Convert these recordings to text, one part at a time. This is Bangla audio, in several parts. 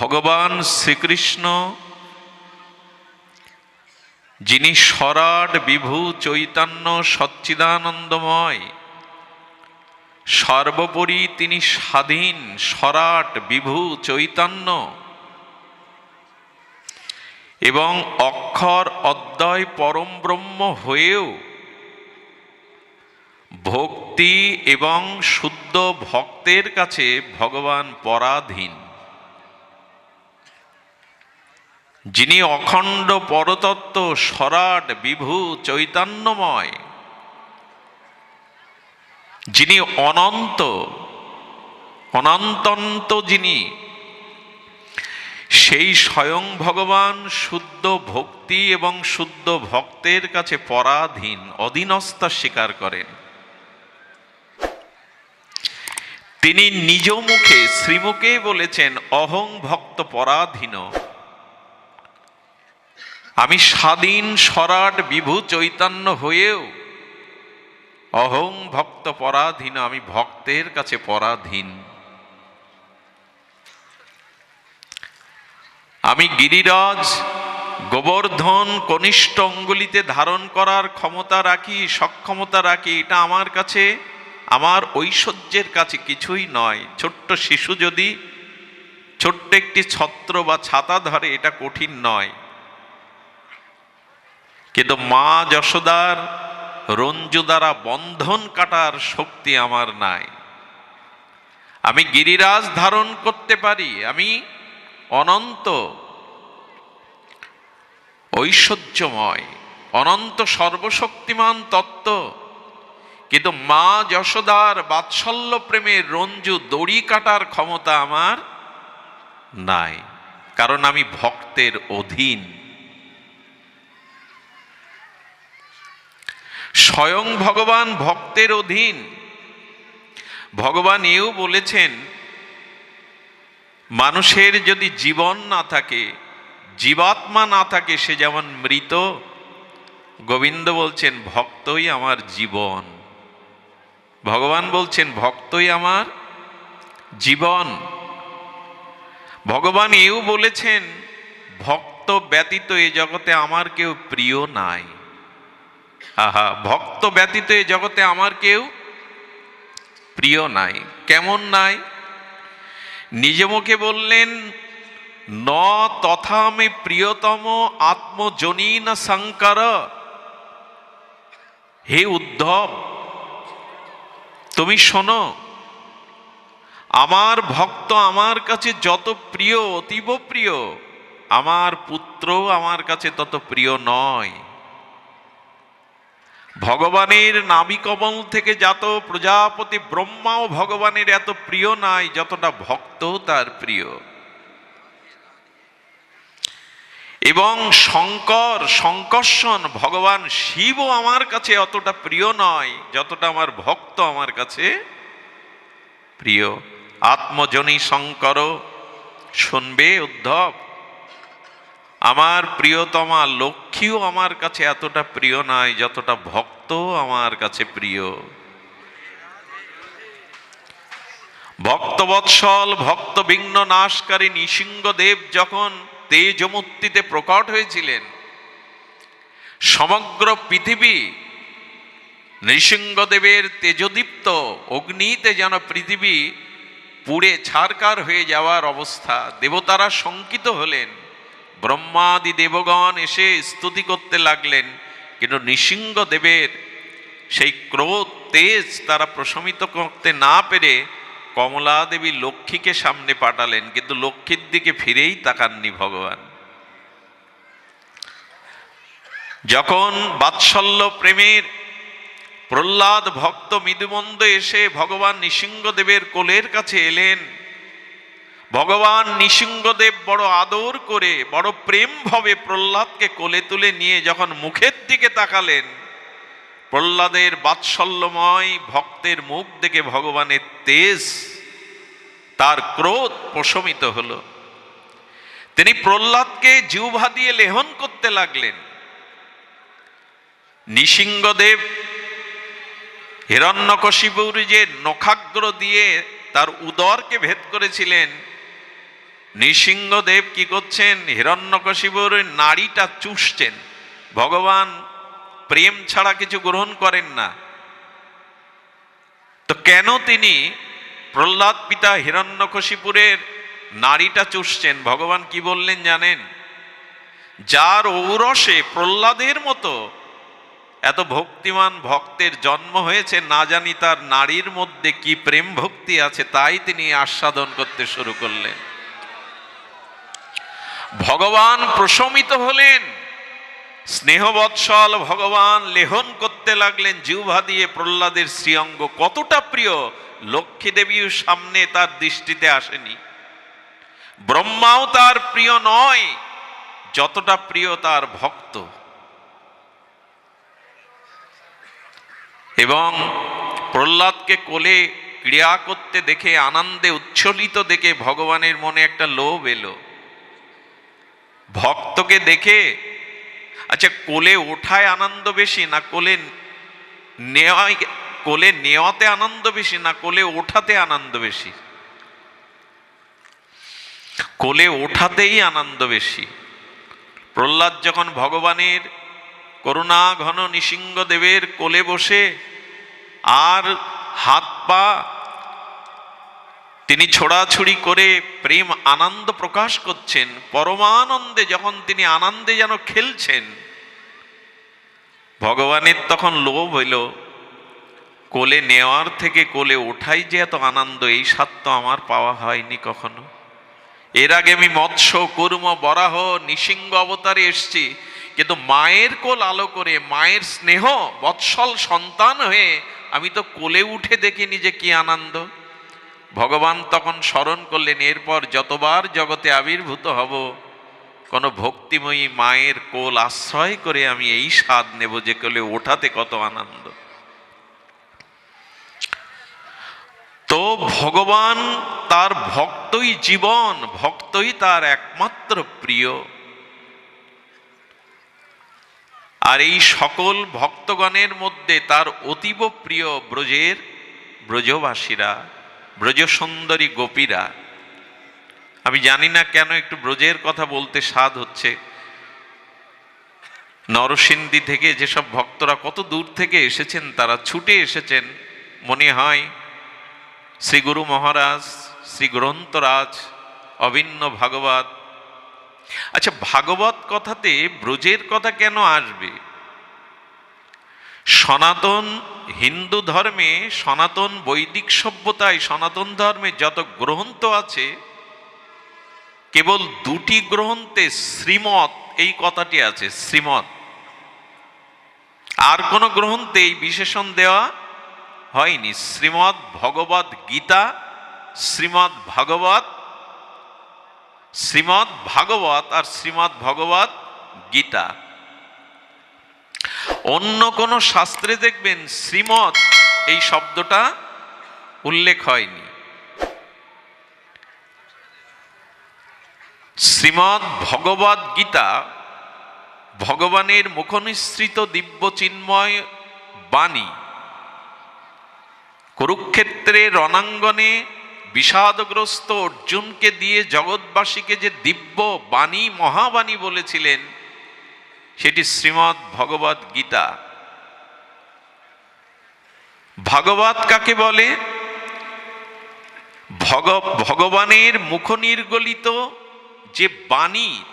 ভগবান শ্রীকৃষ্ণ, যিনি সরাট বিভু চৈতন্য সচ্চিদানন্দময়, সর্বোপরি তিনি স্বাধীন সরাট বিভু চৈতন্য এবং অক্ষর অদ্বয় পরম ব্রহ্ম হয়েও ভক্তি এবং শুদ্ধ ভক্তের কাছে ভগবান পরাধীন। যিনি অখণ্ড পরতত্ত্ব সরাট বিভু চৈতন্যময়, যিনি অনন্ত, অনন্তন্ত যিনি, সেই স্বয়ং ভগবান শুদ্ধ ভক্তি এবং শুদ্ধ ভক্তের কাছে পরাধীন, অধীনস্থা স্বীকার করেন। তিনি নিজ মুখে শ্রীমুখে বলেছেন, অহং ভক্ত পরাধীন আমি স্বাধীন সরাট বিভু চৈতন্য হয়েও অহং ভক্ত পরাধীন, আমি ভক্তের কাছে পরাধীন। আমি গিরিরাজ, গোবর্ধন, কনিষ্ঠ অঙ্গুলিতে ধারণ করার ক্ষমতা রাখি, সক্ষমতা রাখি, এটা আমার কাছে, আমার ঐশ্বর্যের কাছে কিছুই নয়। ছোট্ট শিশু যদি ছোট্ট একটি ছত্র বা ছাতা ধরে, এটা কঠিন নয়। কিন্তু মা যশোদার রঞ্জু দ্বারা বন্ধন কাটার শক্তি আমার নাই। আমি গিরিরাজ ধারণ করতে পারি, আমি অনন্ত ঐশ্বর্যময়, অনন্ত সর্বশক্তিমান তত্ত্ব। কিন্তু মা যশোদার বাৎসল্য প্রেমের রঞ্জু দড়ি কাটার ক্ষমতা আমার নাই, কারণ আমি ভক্তের অধীন। স্বয়ং ভগবান ভক্তের অধীন। ভগবান এও বলেছেন, মানুষের যদি জীবন না থাকে, জীবাত্মা না থাকে, সে যেমন মৃত, গোবিন্দ বলছেন, ভক্তই আমার জীবন। ভগবান বলছেন, ভক্তই আমার জীবন। ভগবান এও বলেছেন, ভক্ত ব্যতীত এ জগতে আমার কেউ প্রিয় নাই। আহা, ভক্ত ব্যতীত এ জগতে আমার কেউ প্রিয় নাই। কেমন নাই? নিজ মুখে বললেন, ন তথা মে প্রিয়তম আত্মজনীন শঙ্কর। হে উদ্ধব, তুমি শোনো, আমার ভক্ত আমার কাছে যত প্রিয়, অতীব প্রিয়, আমার পুত্র আমার কাছে তত প্রিয় নয়। ভগবানের নাবিকমল থেকে যত প্রজাপতি ব্রহ্মাও ভগবানের এত প্রিয় নাই, যতটা ভক্ত তার প্রিয়। এবং শঙ্কর, শঙ্কর্ষণ, ভগবান শিবও আমার কাছে অতটা প্রিয় নয়, যতটা আমার ভক্ত আমার কাছে প্রিয়। আত্মজনী শঙ্কর শুনবে উদ্ধব। আমার প্রিয়তমা লক্ষ্মীও আমার কাছে এতটা প্রিয় নয় যতটা ভক্ত আমার কাছে প্রিয়। ভক্তবৎসল ভক্তবিঘ্ন নাশকারী নৃসিংহদেব যখন তেজমূর্তিতে প্রকট হয়েছিলেন, সমগ্র পৃথিবী নৃসিংহদেবের তেজদীপ্ত অগ্নিতে যেন পৃথিবী পুড়ে ছারকার হয়ে যাওয়ার অবস্থা, দেবতারা শঙ্কিত হলেন। ব্রহ্মাদি দেবগণ এসে স্তুতি করতে লাগলেন। কিন্তু নৃসিংহদেবের সেই ক্রোধ, তেজ তারা প্রশমিত করতে না পেরে কমলা দেবী লক্ষ্মীকে সামনে পাঠালেন। কিন্তু লক্ষ্মীর দিকে ফিরেই তাকাননি ভগবান। যখন বাৎসল্য প্রেমের প্রহ্লাদ ভক্ত মৃদুমন্দ এসে ভগবান নৃসিংহদেবের কোলের কাছে এলেন ভগবান নৃসিংহদেব বড় আদর করে, বড় প্রেম ভাবে প্রহ্লাদকে কোলে তুলে নিয়ে যখন মুখের দিকে তাকালেন, প্রহ্লাদের বাৎসল্যময় ভক্তের মুখ দেখে ভগবানের তেজ, তার ক্রোধ প্রশমিত হল। তিনি প্রহ্লাদকে জিউভা দিয়ে লেহন করতে লাগলেন। নৃসিংহদেব হিরণ্যকশিপুর যে নখাগ্র দিয়ে তার উদরকে ভেদ করেছিলেন নৃসিংহদেব কি করছেন? হিরণ্যকশিপুর নারীটা চুষছেন। ভগবান প্রেম ছাড়া কিছু গ্রহণ করেন না। তো কেন তিনি প্রহ্লাদ পিতা হিরণ্যকশিপুরের নারীটা চুষছেন? ভগবান কি বললেন জানেন? যার ঔরসে প্রহ্লাদের মতো এত ভক্তিমান ভক্তের জন্ম হয়েছে, না জানি তার নারীর মধ্যে কি প্রেম ভক্তি আছে, তাই তিনি আস্বাদন করতে শুরু করলেন। ভগবান প্রশমিত হলেন। স্নেহবৎসল ভগবান লেহন করতে লাগলেন জিহ্বা দিয়ে প্রহ্লাদের শ্রীঅঙ্গ। কতটা প্রিয়, লক্ষ্মী দেবীর সামনে তার দৃষ্টিতে আসেনি। ব্রহ্মাও তার প্রিয় নয়, যতটা প্রিয় তার ভক্ত। এবং প্রহ্লাদকে কোলে ক্রিয়া করতে দেখে, আনন্দে উচ্ছ্বলিত দেখে ভগবানের মনে একটা লোভ এলো। ভক্তকে দেখে আচ্ছা কোলে ওঠায় আনন্দ বেশি না কোলে নেওয়ায়, কোলে নেওয়াতে আনন্দ বেশি না কোলে ওঠাতে আনন্দ বেশি? কোলে ওঠাতেই আনন্দ বেশি। প্রহ্লাদ যখন ভগবানের করুণা ঘন নৃসিংহদেবের কোলে বসে আর হাত পা তিনি ছোড়াছুড়ি করে প্রেম আনন্দ প্রকাশ করছেন, পরমানন্দে যখন তিনি আনন্দে যেন খেলছেন, ভগবানের তখন লোভ হইল। কোলে নেওয়ার থেকে কোলে ওঠাই যে এত আনন্দ, এই স্বাদ তো আমার পাওয়া হয়নি কখনো। এর আগে আমি মৎস্য, কুর্ম, বরাহ, নিসিংহ অবতারে এসছি, কিন্তু মায়ের কোল আলো করে, মায়ের স্নেহ বৎসল সন্তান হয়ে আমি তো কোলে উঠে দেখিনি যে কি আনন্দ। ভগবান তখন স্মরণ করলেন, এরপর যতবার জগতে আবির্ভূত হব, কোনো ভক্তিময়ী মায়ের কোল আশ্রয় করে আমি এই স্বাদ নেব যে কোলে ওঠাতে কত আনন্দ। তো ভগবান তার ভক্তই জীবন, ভক্তই তার একমাত্র প্রিয়। আর এই সকল ভক্তগণের মধ্যে তার অতীব প্রিয় ব্রজের ব্রজবাসীরা। ব্রজ সুন্দরী গোপীরা, আমি জানি না কেন একটু ব্রজের কথা বলতে স্বাদ হচ্ছে। নরসিংদী থেকে যেসব ভক্তরা কত দূর থেকে এসেছেন, তারা ছুটে এসেছেন। মনে হয় শ্রী গুরু মহারাজ, শ্রী গ্রন্থরাজ, অভিন্ন ভাগবত। আচ্ছা ভাগবত কথাতে ব্রজের কথা কেন আসবে? সনাতন হিন্দু ধর্মে সনাতন বৈদিক সভ্যতায় সনাতন ধর্মে যত গ্রন্থ আছে, কেবল দুটি গ্রন্থে শ্রীমত এই কথাটি আছে শ্রীমত আর কোন গ্রন্থে এই বিশেষণ দেওয়া হয়নি, শ্রীমৎ ভগবত গীতা, শ্রীমৎ ভাগবত শ্রীমৎ ভাগবত আর শ্রীমৎ ভগবত গীতা। অন্য কোন শাস্ত্রে দেখবেন শ্রীমৎ এই শব্দটা উল্লেখ হয়নি। শ্রীমৎ ভগবত গীতা ভগবানের মুখনিসৃত দিব্য চিন্ময় বাণী কুরুক্ষেত্রে রণাঙ্গনে বিষাদগ্রস্ত অর্জুনকে দিয়ে জগৎবাসীকে যে দিব্য বাণী মহাবাণী বলেছিলেন সেটি শ্রীমৎ ভগবত গীতা। ভাগবত কাকে বলে? ভগ, ভগবানের মুখনির্গলিত যে বাণী,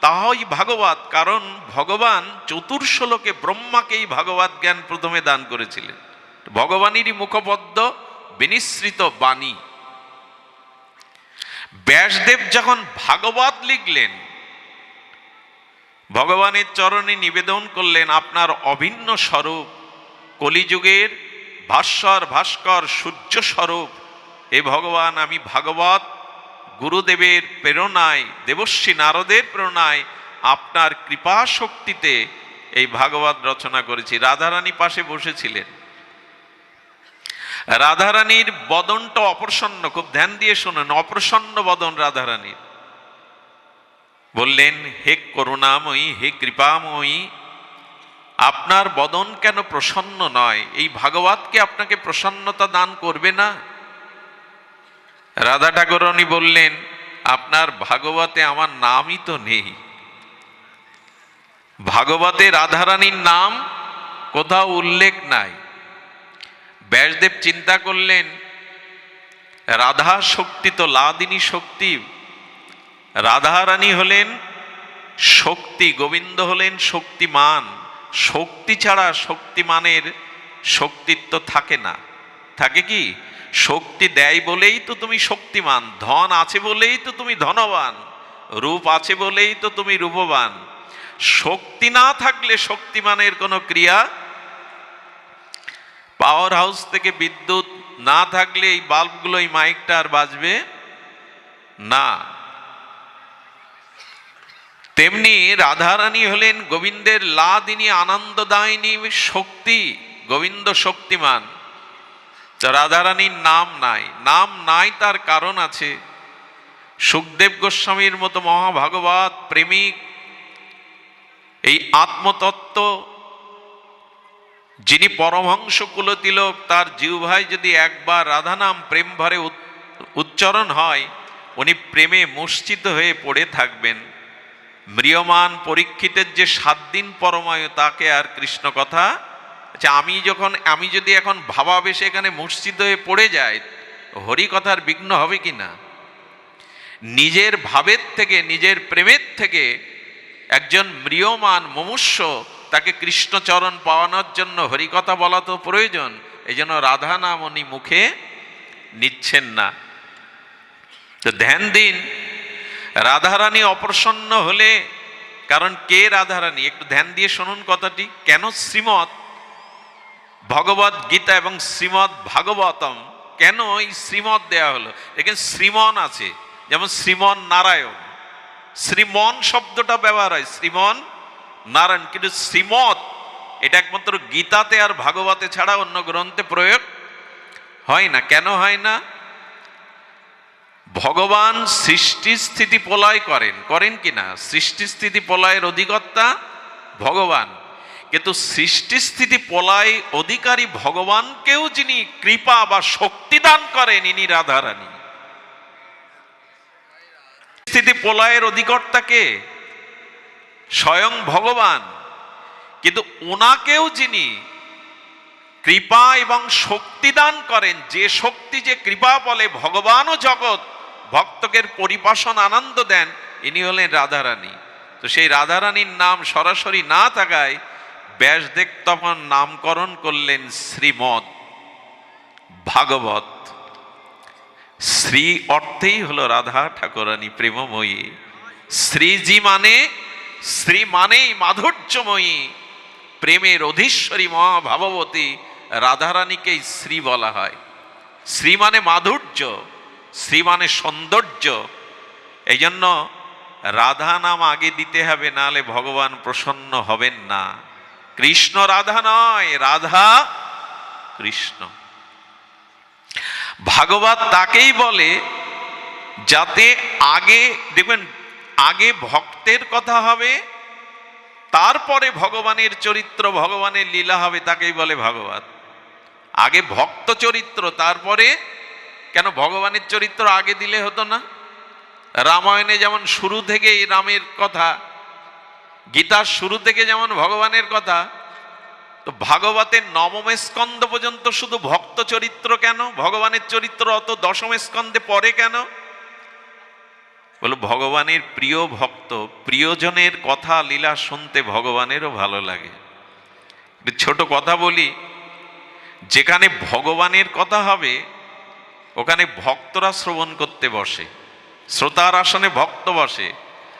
তাহাই ভাগবত, কারণ ভগবান চতুর্শলোকে ব্রহ্মাকেই ভাগবত জ্ঞান প্রথমে দান করেছিলেন। ভগবানেরই মুখপদ্ম বিনিসৃত বাণী। ব্যাসদেব যখন ভাগবত লিখলেন ভগবানের চরণে নিবেদন করলেন আপনার অভিন্ন স্বরূপ, কলিযুগের ভাস্বর ভাস্কর সূর্য স্বরূপ। এ ভগবান, আমি ভাগবত, গুরুদেবের প্রেরণায়, দেবশ্রী নারদের প্রেরণায় আপনার কৃপা শক্তিতে এই ভাগবত রচনা করেছি। রাধারানী পাশে বসেছিলেন। রাধারানীর বদনটা অপ্রসন্ন, খুব ধ্যান দিয়ে শুনুন, অপ্রসন্ন বদন রাধারানীর। বললেন, হে করুণাময়ী, হে কৃপাময়ী, আপনার বদন কেন প্রসন্ন নয়? এই ভাগবতকে আপনাকে প্রসন্নতা দান করবে না? রাধা ঠাকুরনী বললেন, আপনার ভাগবতে আমার নামই তো নেই। ভাগবতে রাধারানীর নাম কোথাও উল্লেখ নাই। ব্যাসদেব চিন্তা করলেন, রাধা শক্তি তো লাদিনী শক্তি রাধারানী হলেন শক্তি, গোবিন্দ হলেন শক্তিমান। শক্তি ছাড়া শক্তিমানের শক্তিত্ব থাকে না। থাকে কি? শক্তি দেয় বলেই তো তুমি শক্তিমান, ধন আছে বলেই তো তুমি ধনবান, রূপ আছে বলেই তো তুমি রূপবান। শক্তি না থাকলে শক্তিমানের কোনো ক্রিয়া পাওয়ার হাউস থেকে বিদ্যুৎ না থাকলে এই বাল্বগুলো এই মাইকটা আর বাজবে না। তেমনি রাধারানী হলেন গোবিন্দের লাদিনী আনন্দদায়িনী শক্তি, গোবিন্দ শক্তিমান। রাধারানীর নাম নাই নাম নাই তার কারণ আছে। সুখদেব গোস্বামীর মতো মহাভাগবত প্রেমিক, এই আত্মতত্ত্ব, যিনি পরমহংস কুলতিলক, তার জিউভাই যদি একবার রাধা নাম প্রেম ভরে উচ্চারণ হয়, উনি প্রেমে মুষ্টিত হয়ে পড়ে থাকবেন। ম্রিয়মান পরীক্ষিতের যে সাত দিন পরমায়ু, তাকে আর কৃষ্ণ কথা? আচ্ছা আমি যখন, আমি যদি এখন ভাবাবেশে এখানে মসজিদ হয়ে পড়ে যাই, হরি কথার বিঘ্ন হবে কি না? নিজের ভাবের থেকে, নিজের প্রেমের থেকে একজন ম্রিয়মান মমুষ্য তাকে কৃষ্ণচরণ পাওয়ানোর জন্য হরিকথা বলা তো প্রয়োজন। এই জন্য রাধা নাম উনি মুখে নিচ্ছেন না। তো ধ্যান দিন রাধারানী অপ্রসন্ন হলে, কারণ কে রাধারানী? একটু ধ্যান দিয়ে শুনুন কথাটি, কেন শ্রীমৎ ভগবত গীতা এবং শ্রীমৎ ভাগবতম, কেন এই শ্রীমৎ দেয়া হলো? এখানে শ্রীমন আছে, যেমন শ্রীমন নারায়ণ। শ্রীমন শব্দটা ব্যবহার হয়, শ্রীমন নারায়ণ, কিন্তু শ্রীমৎ, এটা একমাত্র গীতাতে আর ভাগবতে ছাড়া অন্য গ্রন্থে প্রয়োগ হয় না। কেন হয় না? ভগবান সৃষ্টি স্থিতি প্রলয় করেন। করেন কি না? সৃষ্টি স্থিতি প্রলয়ের অধিকর্তা ভগবান। কিন্তু সৃষ্টি স্থিতি প্রলয় অধিকারী ভগবানকেও যিনি কৃপা বা শক্তি দান করেন, ইনি রাধারানী। স্থিতি প্রলয়ের অধিকর্তাকে স্বয়ং ভগবান। কিন্তু ওনাকেও যিনি কৃপা এবং শক্তি দান করেন, যে শক্তি, যে কৃপা বলে ভগবানও জগৎ ভক্তকের পরিপাশন আনন্দ দেন, ইনি হলেন রাধারানী। তো সেই রাধারানীর নাম সরাসরি না থাকায় ব্যাসদেব তখন নামকরণ করলেন শ্রীমদ ভাগবত। শ্রী অর্থেই হলো রাধা ঠাকুরানী প্রেমময়ী। শ্রীজি মানে শ্রী মানেই মাধুর্যময়ী। প্রেমের অধীশ্বরী মহাভাবতী রাধারানীকেই শ্রী বলা হয়। শ্রী মানে মাধুর্য। শ্রী মানে সৌন্দর্য এই জন্য রাধা নাম আগে দিতে হবে, নালে ভগবান প্রসন্ন হবেন না। কৃষ্ণ রাধা নয়, রাধা কৃষ্ণ। ভাগবত তাকেই বলে, যাতে আগে, দেখবেন, আগে ভক্তের কথা হবে, তারপরে ভগবানের চরিত্র, ভগবানের লীলা হবে, তাকেই বলে ভাগবত। আগে ভক্ত চরিত্র, তারপরে কেন ভগবানের চরিত্র আগে দিলে হতো না? রামায়ণে যেমন শুরু থেকেই রামের কথা, গীতার শুরু থেকে যেমন ভগবানের কথা, তো ভাগবতের নবম স্কন্দ পর্যন্ত শুধু ভক্ত চরিত্র কেন? ভগবানের চরিত্র অত দশম স্কন্ধে পরে কেন? বলো, ভগবানের প্রিয় ভক্ত, প্রিয়জনের কথা, লীলা শুনতে ভগবানেরও ভালো লাগে। ছোট কথা বলি, যেখানে ভগবানের কথা হবে ওখানে ভক্তরা শ্রবণ করতে বসে, শ্রোতার আসনে ভক্ত বসে,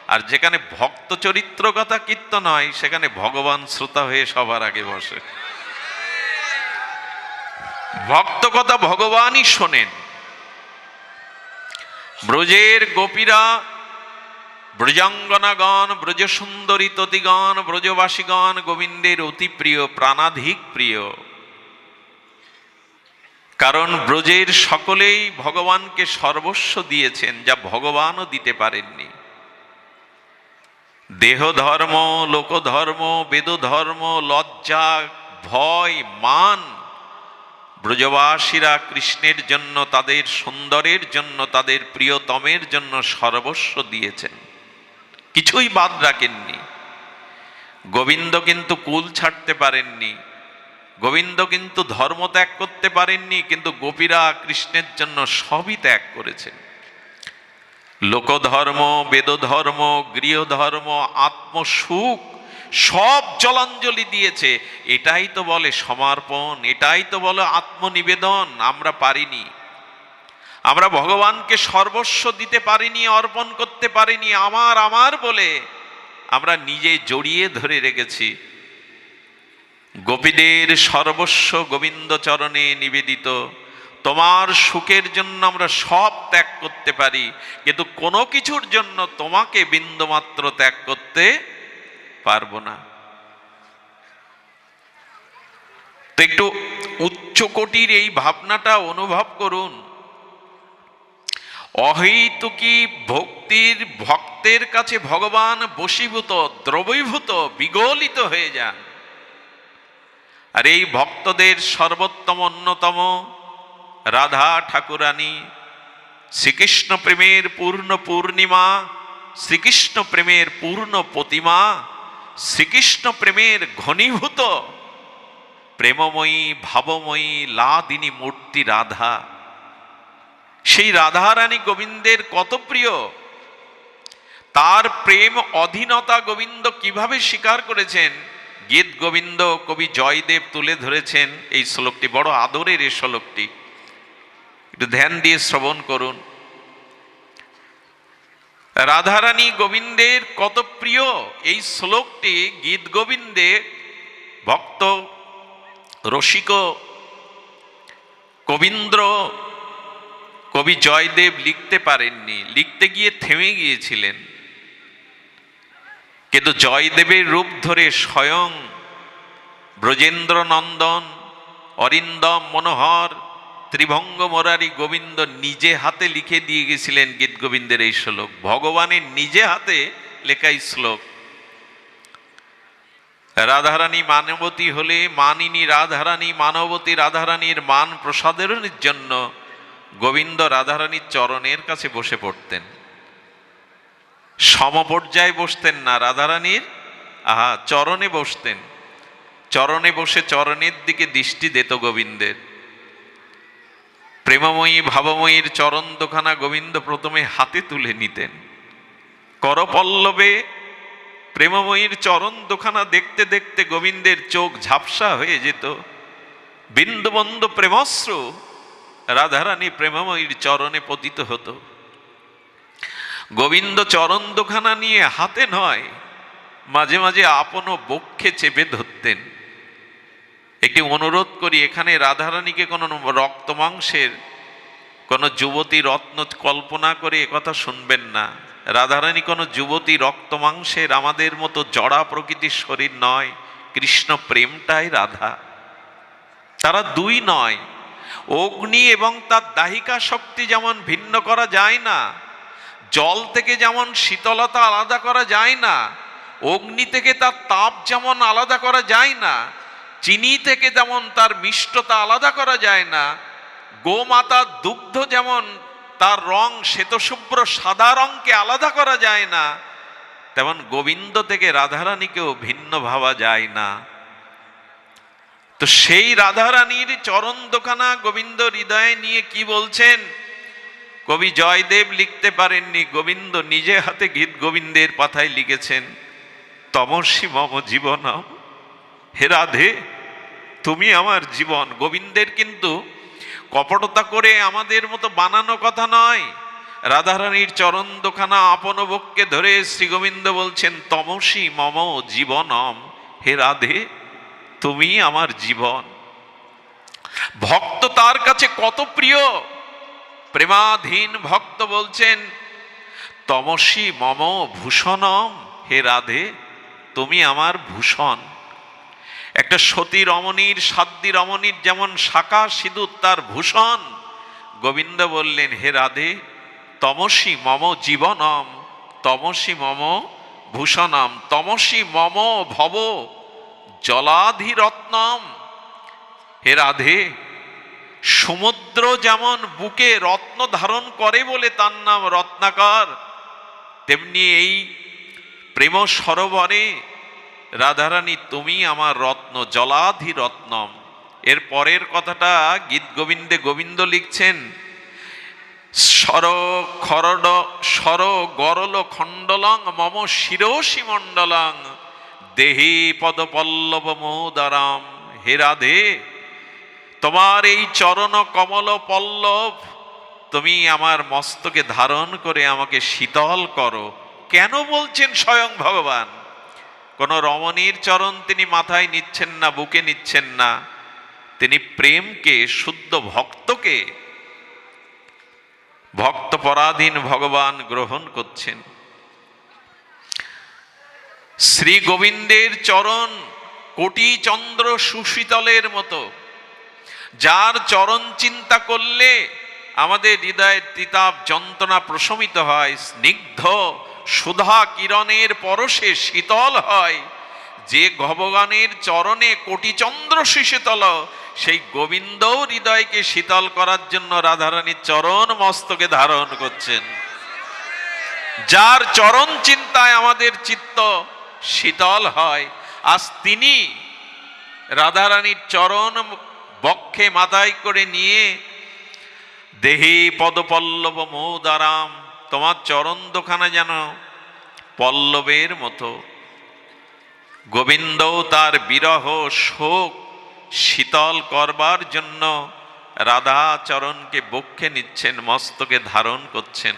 আর যেখানে ভক্ত চরিত্র কথা কীর্তন হয়, সেখানে ভগবান শ্রোতা হয়ে সবার আগে বসে। ভক্ত কথা ভগবানই শোনেন। ব্রজের গোপীরা, ব্রজাঙ্গনাগণ ব্রজ সুন্দরী ততিগণ, ব্রজবাসীগণ, গোবিন্দের অতি প্রিয়, প্রাণাধিক প্রিয়। কারণ ব্রজের সকলেই ভগবানকে সর্বস্ব দিয়েছেন, যা ভগবানও দিতে পারেননি। দেহ ধর্ম লোকধর্ম বেদ ধর্ম লজ্জা, ভয়, মান, ব্রজবাসীরা কৃষ্ণের জন্য, তাদের সুন্দরের জন্য, তাদের প্রিয়তমের জন্য সর্বস্ব দিয়েছেন। কিছুই বাদ রাখেননি। গোবিন্দ কিন্তু কুল ছাড়তে পারেননি। গোবিন্দ কিন্তু ধর্ম ত্যাগ করতে পারেননি, কিন্তু গোপীরা কৃষ্ণের জন্য সবই ত্যাগ করেছেন। লোকধর্ম, বেদধর্ম, গৃহধর্ম, আত্মসুখ, সব জলাঞ্জলি দিয়েছে। এটাই তো বলে সমর্পণ, এটাই তো বলে আত্মনিবেদন, আমরা পারিনি। আমরা ভগবানকে সর্বস্ব দিতে পারিনি, অর্পণ করতে পারিনি, আমার আমার বলে আমরা নিজে জড়িয়ে ধরে রেখেছি। গোপীদের সর্বস্ব গোবিন্দ চরণে নিবেদিত। তোমার সুখের জন্য আমরা সব ত্যাগ করতে পারি, কিন্তু কোনো কিছুর জন্য তোমাকে বিন্দুমাত্র ত্যাগ করতে পারব না। তো একটু উচ্চকোটির এই ভাবনাটা অনুভব করুন। অহৈতুকী ভক্তির ভক্তের কাছে ভগবান বশীভূত, দ্রবীভূত, বিগলিত হয়ে যান। আর এই ভক্তদের সর্বোত্তম, অন্যতম রাধা ঠাকুরানী, শ্রীকৃষ্ণ প্রেমের পূর্ণ পূর্ণিমা, শ্রীকৃষ্ণ প্রেমের পূর্ণ প্রতিমা, শ্রীকৃষ্ণ প্রেমের ঘনীভূত, প্রেমময়ী, ভাবময়ী, লাদিনী মূর্তি রাধা। সেই রাধারানী গোবিন্দের কত প্রিয়? তার প্রেম অধীনতা গোবিন্দ কীভাবে স্বীকার করেছেন? গীত গোবিন্দ কবি জয়দেব তুলে ধরেছেন এই শ্লোকটি, বড় আদরের এই শ্লোকটি। একটু ধ্যান দিয়ে শ্রবণ করুন। রাধারানী গোবিন্দের কত প্রিয়, এই শ্লোকটি গীত গোবিন্দে ভক্ত, রসিক, কবীন্দ্র, কবি জয়দেব লিখতে পারেননি, লিখতে গিয়ে থেমে গিয়েছিলেন। কিন্তু জয়দেবের রূপ ধরে স্বয়ং ব্রজেন্দ্র নন্দন অরিন্দম মনোহর, ত্রিভঙ্গ মোরারি গোবিন্দ নিজে হাতে লিখে দিয়ে গেছিলেন গীত গোবিন্দের এই শ্লোক। ভগবানের নিজে হাতে লেখা এই শ্লোক। রাধারানী মানবতী হলে মানিনী, রাধারানী মানবতী, রাধারানীর মান প্রসাদনের জন্য গোবিন্দ রাধারানীর চরণের কাছে বসে পড়তেন। সমপর্যায়ে বসতেন না, রাধারানীর, আহা, চরণে বসতেন। চরণে বসে চরণের দিকে দৃষ্টি দিত গোবিন্দের। প্রেমময়ী, ভাবময়ীর চরণ দোখানা গোবিন্দ প্রথমে হাতে তুলে নিতেন। করপল্লবে প্রেমময়ীর চরণ দোখানা দেখতে দেখতে গোবিন্দের চোখ ঝাপসা হয়ে যেত। বিন্দুবন্ধ প্রেমস্র, রাধারানী প্রেমময়ীর চরণে পতিত হতো। গোবিন্দ চরণ দোখানা নিয়ে হাতে নয়, মাঝে মাঝে আপন বক্ষে চেপে ধরতেন। একটি অনুরোধ করি, এখানে রাধারানীকে কোনো রক্ত মাংসের, কোনো যুবতী রত্ন কল্পনা করে একথা শুনবেন না। রাধারানী কোনো যুবতী রক্ত মাংসের আমাদের মতো জড়া প্রকৃতির শরীর নয়, কৃষ্ণ প্রেমটাই রাধা। তারা দুই নয়, অগ্নি এবং তার দাহিকা শক্তি যেমন ভিন্ন করা যায় না জল থেকে যেমন শীতলতা আলাদা করা যায় না, অগ্নি থেকে তার তাপ যেমন আলাদা করা যায় না, চিনি থেকে যেমন তার মিষ্টতা আলাদা করা যায় না, গোমাতার দুগ্ধ যেমন তার রং শ্বেতশুভ্র সাদা রঙকে আলাদা করা যায় না, তেমন গোবিন্দ থেকে রাধারানীকেও ভিন্ন ভাবা যায় না। তো সেই রাধারানীর চরণ দোকানা গোবিন্দ হৃদয়ে নিয়ে কি বলছেন? কবি জয়দেব লিখতে পারেননি, গোবিন্দ নিজে হাতে গীত গোবিন্দের পাথায় লিখেছেন তমসী মম জীবনম, হে রাধে, তুমি আমার জীবন। গোবিন্দের কিন্তু কপটতা করে আমাদের মতো বানানো কথা নয়। রাধারানীর চরণ দোখানা আপন বককে ধরে শ্রী গোবিন্দ বলছেন তমসী মম জীবনম, হে রাধে, তুমি আমার জীবন। ভক্ত তার কাছে কত প্রিয় প্রেমাধীন ভক্ত বলছেন, তমসী মম ভূষণম, হে রাধে, তুমি আমার ভূষণ। একটা সতী রমণীর সাদ্দি রমণীর যেমন শাখা সিঁদুর, তার ভূষণ। গোবিন্দ বললেন, হে রাধে, তমসী মম জীবনম, তমসী মম ভূষণম, তমসী মম ভব, জলাধিরত্নম। হে রাধে সমুদ্র যেমন বুকে রত্ন ধারণ করে বলে তার নাম রত্নাকর, তেমনি এই প্রেম সরোবরে রাধারানী, তুমি আমার রত্ন, জলাধি রত্নম। এর পরের কথাটা গীত গোবিন্দে গোবিন্দ লিখছেন, সর খরড, সর গরল খণ্ডলং, মম শিরোশি মণ্ডলং, দেহি পদপল্লব মোদারাম। হে রাধে তোমার এই চরণ কমল পল্লব, তুমি আমার মস্তকে ধারণ করে আমাকে শীতল করো। কেন বলছেন স্বয়ং ভগবান? কোন রমণীর চরণ তিনি মাথায় নিচ্ছেন না, বুকে নিচ্ছেন না। তিনি প্রেমকে, শুদ্ধ ভক্তকে ভক্ত পরাধীন ভগবান গ্রহণ করছেন। শ্রী গোবিন্দের চরণ কোটি চন্দ্র সুশীতলের মতো। যার চরণ চিন্তা করলে আমাদের হৃদয়ের তিতাব যন্ত্রণা প্রশমিত হয়, স্নিগ্ধ সুধা কিরণের পরশে শীতল হয়। যে ভগবানের চরণে কোটি চন্দ্র শীতল সেই গোবিন্দ হৃদয়কে শীতল করার জন্য রাধারানীর চরণ মস্তকে ধারণ করছেন। যার চরণ চিন্তায় আমাদের চিত্ত শীতল হয়, আজ তিনি রাধারানীর চরণ বক্ষে মাথায় করে নিয়ে, দেহি পদপল্লব মৌদারাম, তোমার চরণ দোখানা যেন পল্লবের মতো। গোবিন্দ তার বিরহ শোক শীতল করবার জন্য রাধা চরণকে বক্ষে নিচ্ছেন, মস্তকে ধারণ করছেন।